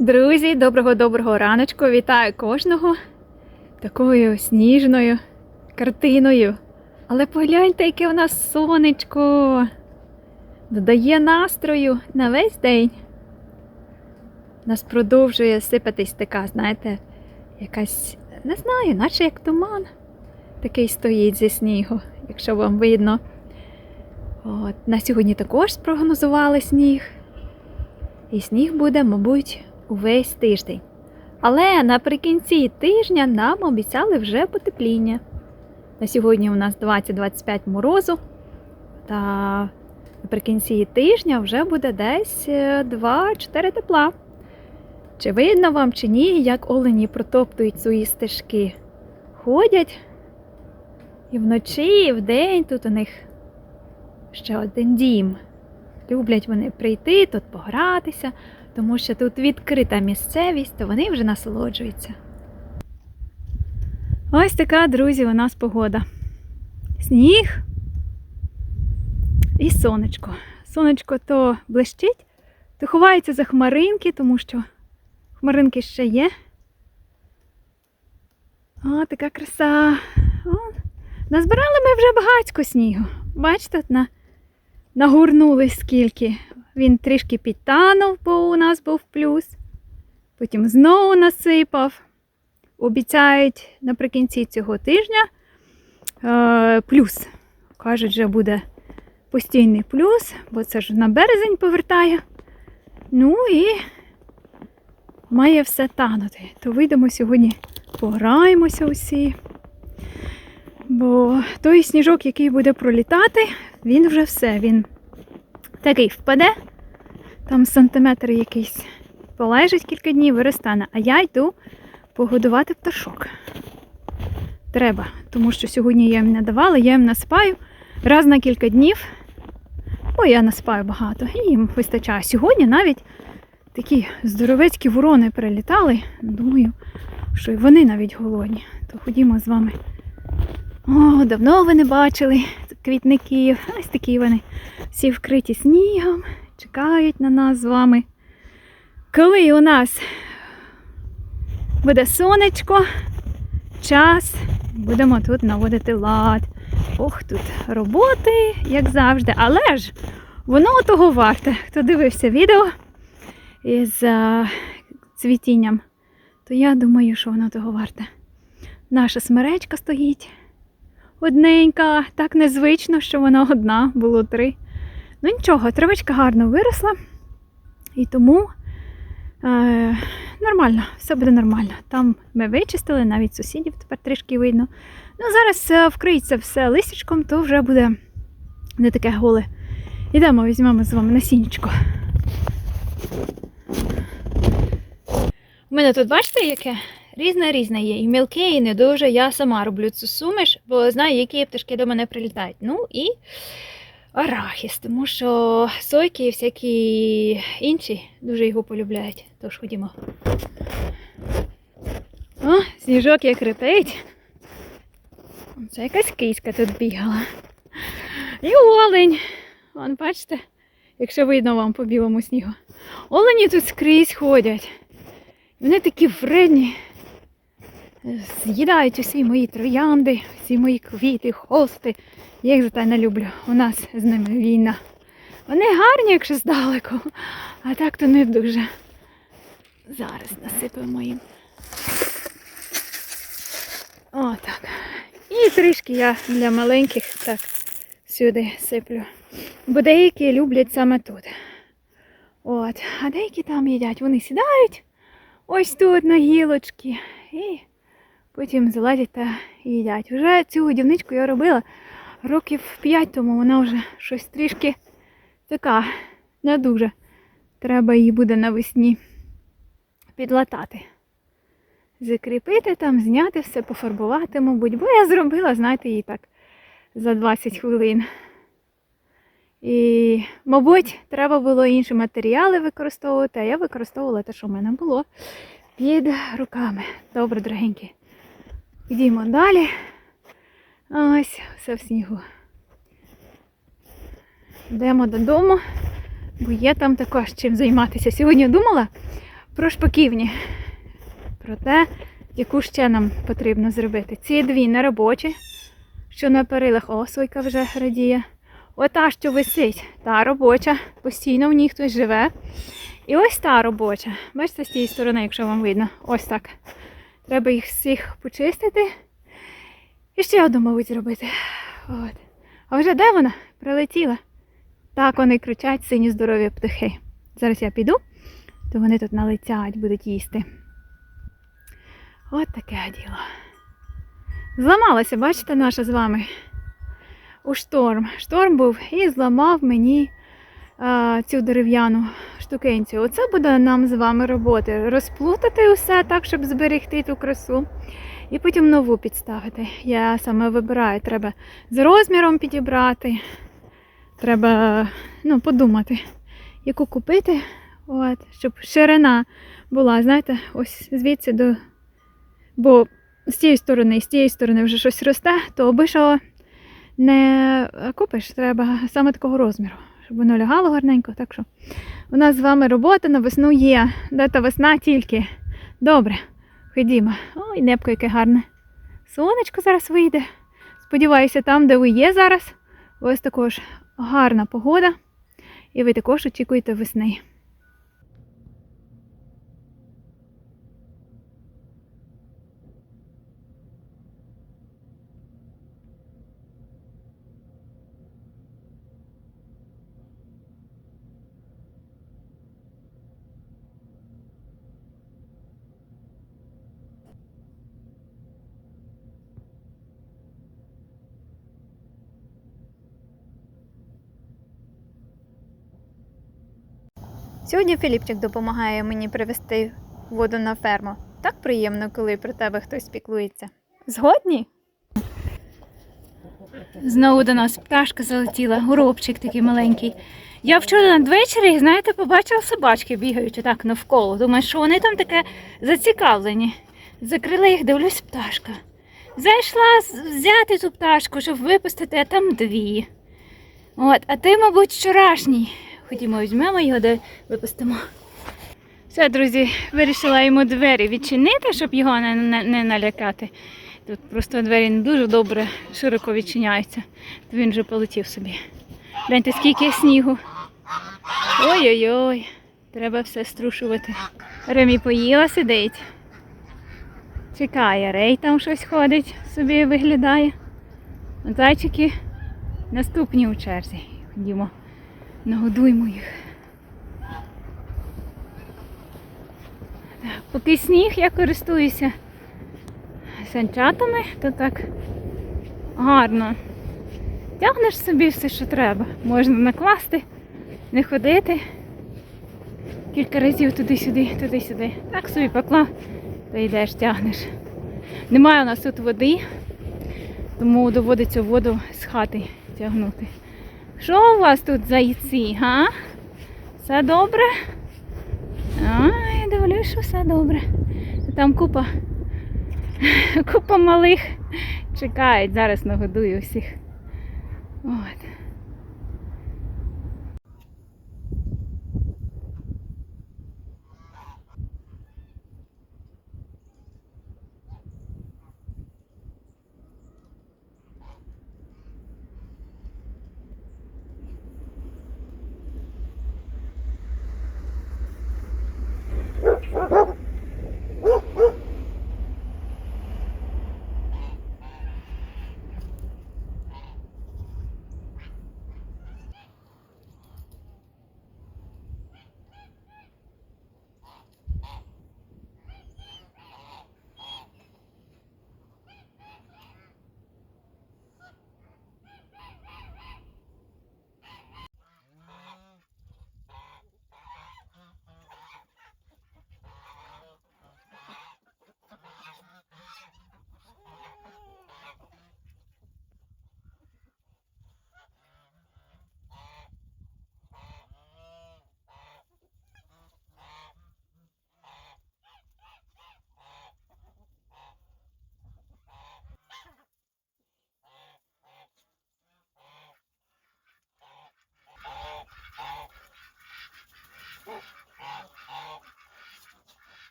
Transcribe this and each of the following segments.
Друзі, доброго-доброго раночку! Вітаю кожного такою сніжною картиною. Але погляньте, яке у нас сонечко. Додає настрою на весь день. Нас продовжує сипатись така, знаєте, якась, не знаю, наче як туман. Такий стоїть зі снігу, якщо вам видно. От, на сьогодні також спрогнозували сніг. І сніг буде, мабуть, увесь тиждень. Але наприкінці тижня нам обіцяли вже потепління. На сьогодні у нас 20-25 морозу, та наприкінці тижня вже буде десь е, 2-4 тепла. Чи видно вам чи ні, як олені протоптують свої стежки? Ходять і вночі, і вдень тут у них ще один дім. Люблять вони прийти, тут погратися, тому що тут відкрита місцевість, то вони вже насолоджуються. Ось така, друзі, у нас погода. Сніг і сонечко. Сонечко то блищить, то ховається за хмаринки, тому що хмаринки ще є. О, така краса. О, назбирали ми вже багатько снігу. Бачите, на нагорнули скільки. Він трішки підтанув, бо у нас був плюс. Потім знову насипав. Обіцяють наприкінці цього тижня е, плюс. Кажуть, вже буде постійний плюс, бо це ж на березень повертає. Ну і має все танути. То вийдемо сьогодні, пограємося усі. Бо той сніжок, який буде пролітати, він вже все. Він такий впаде, там сантиметр якийсь полежить кілька днів, виростане. А я йду погодувати пташок. Треба, тому що сьогодні я їм не давала, я їм насипаю раз на кілька днів. Бо я наспаю багато, і їм вистачає. Сьогодні навіть такі здоровецькі ворони прилітали. Думаю, що і вони навіть голодні. То ходімо з вами. О, давно ви не бачили квітників. Ось такі вони всі вкриті снігом, чекають на нас з вами. Коли у нас буде сонечко, час, будемо тут наводити лад. Ох, тут роботи, як завжди, але ж воно того варте. Хто дивився відео із а, цвітінням, то я думаю, що воно того варте. Наша смеречка стоїть одненька, так незвично, що вона одна, було три. Ну нічого, травичка гарно виросла, і тому е, нормально, все буде нормально. Там ми вичистили, навіть сусідів тепер трішки видно. Ну, зараз е, вкриється все листячком, то вже буде не таке голе. Ідемо, візьмемо з вами насіннячко. У мене тут, бачите, яке? Різне-різне є. І мілке, і не дуже. Я сама роблю цю суміш, бо знаю, які пташки до мене прилітають. Ну і арахіс, тому що сойки і всякі інші дуже його полюбляють. Тож ходімо. О, сніжок як репить. Це якась киська тут бігала. І олень. Вон, бачите, якщо видно вам по білому снігу. Олені тут скрізь ходять. Вони такі вредні. З'їдають усі мої троянди, всі мої квіти, хости. Я їх зате не люблю. У нас з ними війна. Вони гарні, якщо здалеку, а так то не дуже. Зараз насипемо їм. Отак. І трішки я для маленьких так сюди сиплю. Бо деякі люблять саме тут. От. А деякі там їдять. Вони сідають ось тут на гілочки. І потім залазять та їдять. Вже цю годівничку я робила років 5 тому. Вона вже щось трішки така, не дуже. Треба її буде навесні підлатати. Закріпити там, зняти все, пофарбувати, мабуть, бо я зробила, знаєте, її так за 20 хвилин. І, мабуть, треба було інші матеріали використовувати, а я використовувала те, що в мене було під руками. Добре, дорогенькі. Йдімо далі. Ось, все в снігу. Йдемо додому, бо є там також чим займатися. Сьогодні думала про шпаківні. Про те, яку ще нам потрібно зробити. Ці дві неробочі, що на перилах О, сойка вже радіє. Ота, що висить, та робоча, постійно в ній хтось живе. І ось та робоча. Бачите, з тієї сторони, якщо вам видно, ось так. Треба їх всіх почистити. І ще одну, мабуть, зробити. От. А вже де вона? Прилетіла. Так вони кричать сині здорові птахи. Зараз я піду, то вони тут налетять, будуть їсти. От таке діло. Зламалася, бачите, наша з вами у шторм. Шторм був і зламав мені цю дерев'яну штукенцю. Оце буде нам з вами роботи. Розплутати усе так, щоб зберегти ту красу. І потім нову підставити. Я саме вибираю, треба з розміром підібрати. Треба ну, подумати, яку купити, от, щоб ширина була, знаєте, ось звідси до. Бо з цієї сторони і з тієї сторони вже щось росте, то що не купиш, треба саме такого розміру, щоб воно лягало гарненько. Так що у нас з вами робота на весну є. Де та весна тільки. Добре, ходімо. Ой, небко яке гарне. Сонечко зараз вийде. Сподіваюся, там, де ви є зараз, ось також гарна погода. І ви також очікуєте весни. Сьогодні Філіпчик допомагає мені привезти воду на ферму. Так приємно, коли про тебе хтось піклується. Згодні? Знову до нас пташка залетіла, горобчик такий маленький. Я вчора надвечері, знаєте, побачила собачки бігаючи так навколо. Думаю, що вони там таке зацікавлені. Закрила їх, дивлюсь, пташка. Зайшла взяти ту пташку, щоб випустити, а там дві. От, а ти, мабуть, вчорашній. Ходімо, візьмемо його, де випустимо. Все, друзі, вирішила йому двері відчинити, щоб його не, не, не налякати. Тут просто двері не дуже добре, широко відчиняються. То він вже полетів собі. Гляньте, скільки снігу. Ой-ой-ой, треба все струшувати. Ремі поїла, сидить. Чекає, Рей там щось ходить, собі виглядає. Зайчики наступні у черзі. Ходімо, нагодуємо їх. Поки сніг я користуюся санчатами, то так гарно. Тягнеш собі все, що треба. Можна накласти, не ходити. Кілька разів туди-сюди, туди-сюди. Так собі поклав, та йдеш, тягнеш. Немає у нас тут води, тому доводиться воду з хати тягнути. Що у вас тут за яйці, га? Все добре? Ай, дивлюсь, що все добре. Там купа, купа малих чекають. Зараз нагодую всіх. От.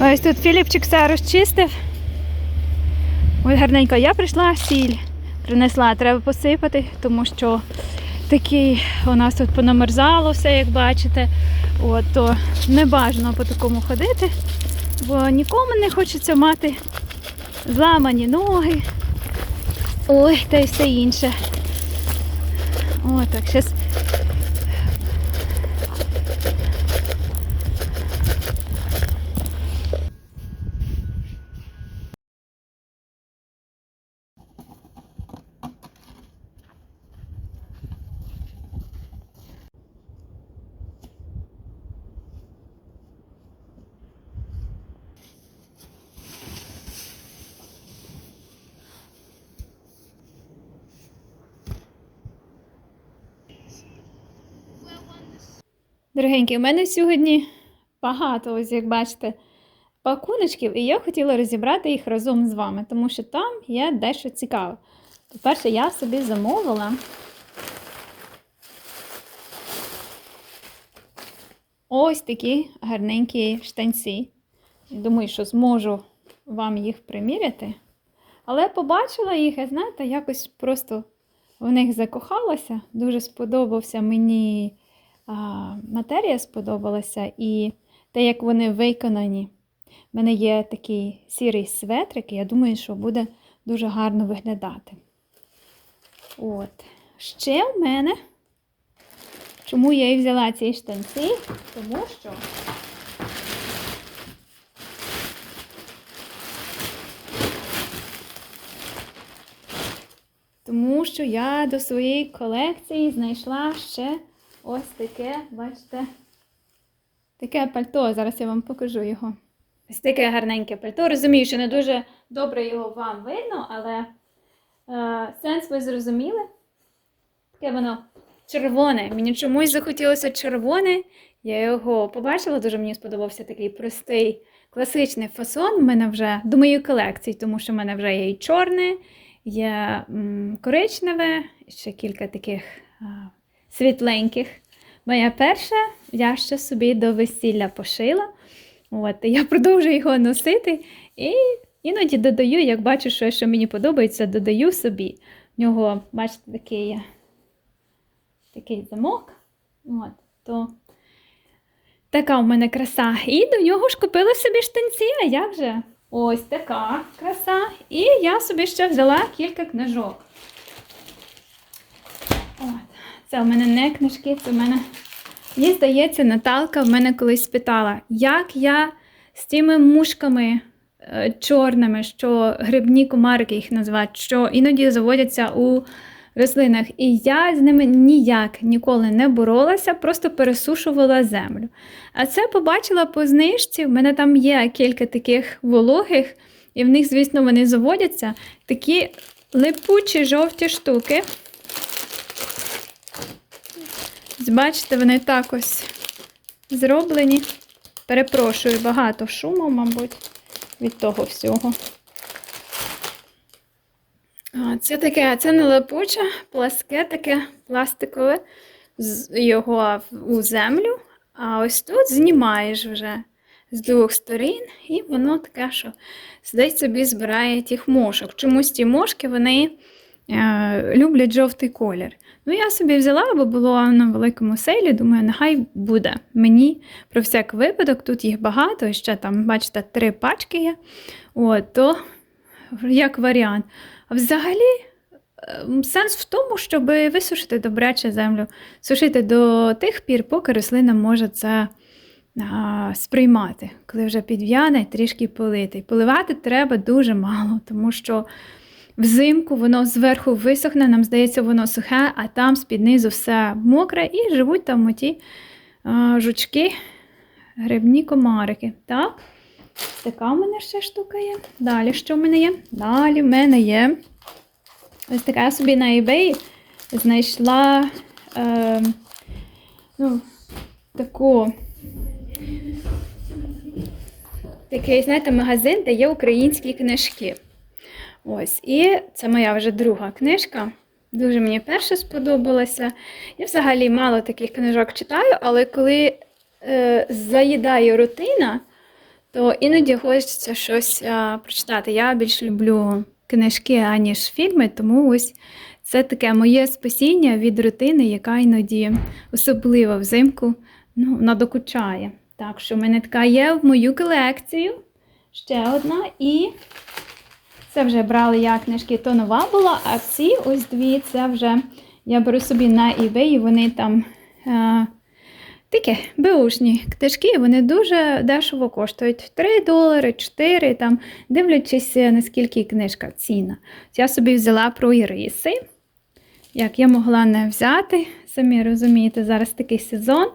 Ось тут Філіпчик все розчистив. Ой, гарненько. Я прийшла сіль, принесла, треба посипати, тому що такий у нас тут понамерзало все, як бачите. От, то не бажано по такому ходити, бо нікому не хочеться мати зламані ноги. Ой, та й все інше. О, так, зараз. Дорогенькі, у мене сьогодні багато, ось як бачите, пакуночків, і я хотіла розібрати їх разом з вами, тому що там є дещо цікаве. По-перше, я собі замовила ось такі гарненькі штанці. Думаю, що зможу вам їх приміряти. Але побачила їх, і знаєте, якось просто в них закохалася. Дуже сподобався мені матерія сподобалася і те, як вони виконані. У мене є такий сірий светрик, і я думаю, що буде дуже гарно виглядати. От. Ще в мене, чому я і взяла ці штанці, тому що Тому що я до своєї колекції знайшла ще ось таке, бачите, таке пальто. Зараз я вам покажу його. Ось таке гарненьке пальто. Розумію, що не дуже добре його вам видно, але е, сенс ви зрозуміли. Таке воно червоне. Мені чомусь захотілося червоне. Я його побачила, дуже мені сподобався такий простий класичний фасон. У мене вже до моєї колекції, тому що в мене вже є і чорне, є коричневе, ще кілька таких світленьких. Моя перша я ще собі до весілля пошила. От, я продовжую його носити. І іноді додаю, як бачу, що, що мені подобається, додаю собі. В нього, бачите, такий, такий замок. От, то така в мене краса. І до нього ж купила собі штанці, а як же? Ось така краса. І я собі ще взяла кілька книжок. От. Це у мене не книжки, це в мене. Мені здається, Наталка в мене колись спитала, як я з тими мушками е, чорними, що грибні комарики їх називають, що іноді заводяться у рослинах. І я з ними ніяк ніколи не боролася, просто пересушувала землю. А це побачила по знижці. В мене там є кілька таких вологих, і в них, звісно, вони заводяться. Такі липучі жовті штуки. Бачите, вони так ось зроблені. Перепрошую, багато шуму, мабуть, від того всього. Це таке, це не липуче, пласке, таке пластикове, його у землю. А ось тут знімаєш вже з двох сторін, і воно таке, що сидить собі, збирає тих мошок. Чомусь ті мошки вони е, люблять жовтий колір. Ну, я собі взяла, бо було на великому сейлі, думаю, нехай буде. Мені про всяк випадок, тут їх багато, ще там, бачите, три пачки є. От, то як варіант. А взагалі, ем, сенс в тому, щоб висушити добряче землю, сушити до тих пір, поки рослина може це сприймати. Коли вже підв'яне, трішки полити. Поливати треба дуже мало, тому що взимку воно зверху висохне, нам здається, воно сухе, а там з-під низу все мокре і живуть там оті жучки, грибні комарики. Так? Така в мене ще штука є. Далі що в мене є? Далі в мене є. Ось така я собі на eBay знайшла е, ну, таку. Такий, знаєте, магазин, де є українські книжки. Ось, і це моя вже друга книжка. Дуже мені перша сподобалася. Я взагалі мало таких книжок читаю, але коли е, заїдає рутина, то іноді хочеться щось а, прочитати. Я більш люблю книжки, аніж фільми, тому ось це таке моє спасіння від рутини, яка іноді, особливо взимку, ну, надокучає. Так що в мене така є в мою колекцію. Ще одна. І це вже брали я книжки, то нова була, а ці ось дві це вже я беру собі на eBay, вони там. Е, Такі беушні книжки, вони дуже дешево коштують 3 долари, 4, там, дивлячись, наскільки книжка ціна. Я собі взяла про іриси. Як я могла не взяти, самі розумієте, зараз такий сезон.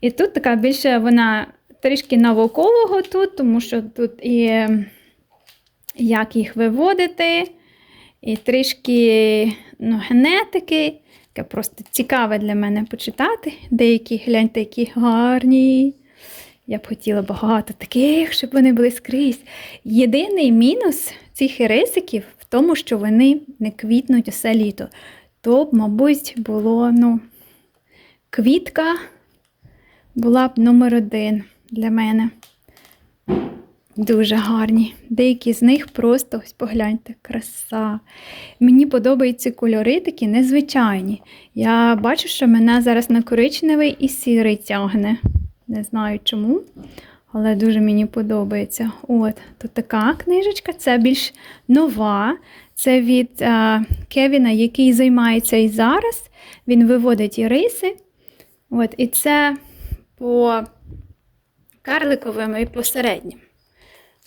І тут така більше вона трішки наукового тут, тому що тут і як їх виводити, і трішки ну, генетики. Таке просто цікаве для мене почитати. Деякі, гляньте, які гарні. Я б хотіла багато таких, щоб вони були скрізь. Єдиний мінус цих ірисиків в тому, що вони не квітнуть усе літо. То б, мабуть, було, ну, квітка була б номер один для мене. Дуже гарні. Деякі з них просто ось погляньте, краса. Мені подобаються кольори такі незвичайні. Я бачу, що мене зараз на коричневий і сірий тягне. Не знаю чому, але дуже мені подобається. От, тут така книжечка, це більш нова. Це від а, Кевіна, який займається і зараз. Він виводить і риси. От, і це по карликовим і по середнім.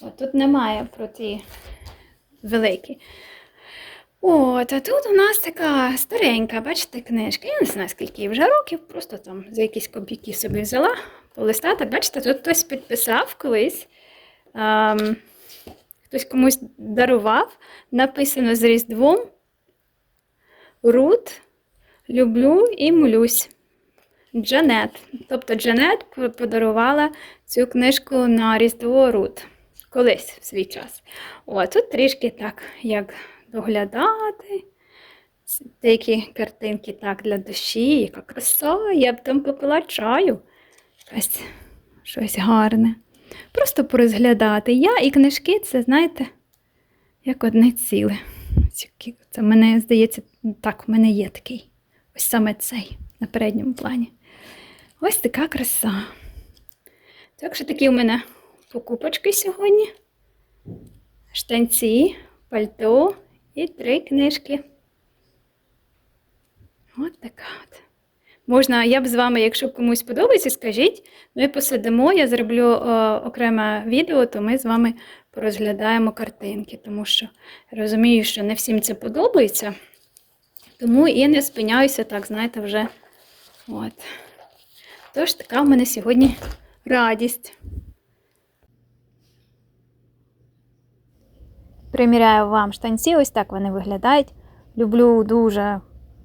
Тут немає про ті великі. От, а тут у нас така старенька, бачите, книжка. Я не знаю, скільки їй вже років, просто там за якісь копійки собі взяла, полистати. Бачите, тут хтось підписав колись. Ем, хтось комусь дарував. Написано з Різдвом. Рут, люблю і молюсь. Джанет. Тобто Джанет подарувала цю книжку на Різдво Рут. Колись в свій час. О, тут трішки так, як доглядати. Деякі картинки так для душі, яка краса, я б там попила чаю. Якась щось гарне. Просто порозглядати. Я і книжки це, знаєте, як одне ціле. Це мене, здається, так, в мене є такий. Ось саме цей на передньому плані. Ось така краса. Так що такі у мене покупочки сьогодні. Штанці, пальто і три книжки. От така от. Можна, я б з вами, якщо комусь подобається, скажіть, ми посидимо, я зроблю е, окреме відео, то ми з вами порозглядаємо картинки, тому що розумію, що не всім це подобається. Тому і не спиняюся, так, знаєте, вже. От. Тож, така в мене сьогодні радість. Приміряю вам штанці, ось так вони виглядають. Люблю дуже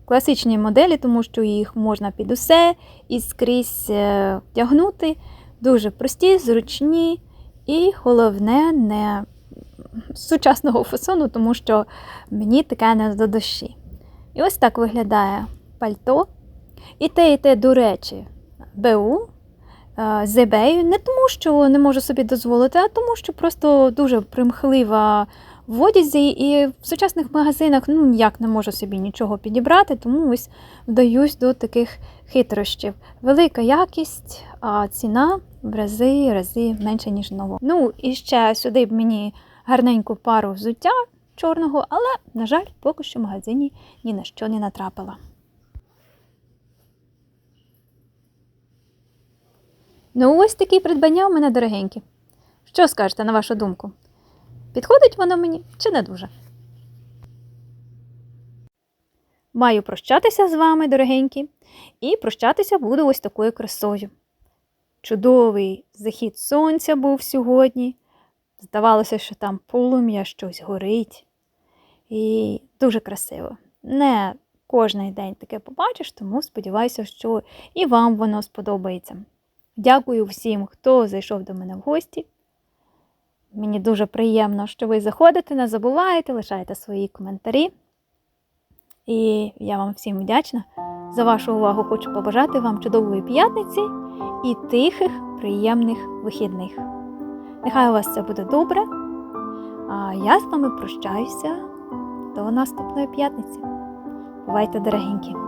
класичні моделі, тому що їх можна під усе і скрізь е, вдягнути. Дуже прості, зручні і головне, не сучасного фасону, тому що мені таке не до душі. І ось так виглядає пальто. І те, і те, до речі, БУ е, з eBay. Не тому, що не можу собі дозволити, а тому, що просто дуже примхлива в одязі, і в сучасних магазинах ну, ніяк не можу собі нічого підібрати, тому ось вдаюсь до таких хитрощів. Велика якість, а ціна в рази рази менше, ніж ново. Ну, і ще сюди б мені гарненьку пару взуття чорного, але, на жаль, поки що в магазині ні на що не натрапила. Ну, ось такі придбання у мене дорогенькі. Що скажете на вашу думку? Підходить воно мені чи не дуже? Маю прощатися з вами, дорогенькі, і прощатися буду ось такою красою. Чудовий захід сонця був сьогодні. Здавалося, що там полум'я щось горить. І дуже красиво. Не кожний день таке побачиш, тому сподіваюся, що і вам воно сподобається. Дякую всім, хто зайшов до мене в гості. Мені дуже приємно, що ви заходите, не забуваєте, лишаєте свої коментарі. І я вам всім вдячна за вашу увагу. Хочу побажати вам чудової п'ятниці і тихих, приємних вихідних. Нехай у вас все буде добре. А я з вами прощаюся до наступної п'ятниці. Бувайте, дорогенькі!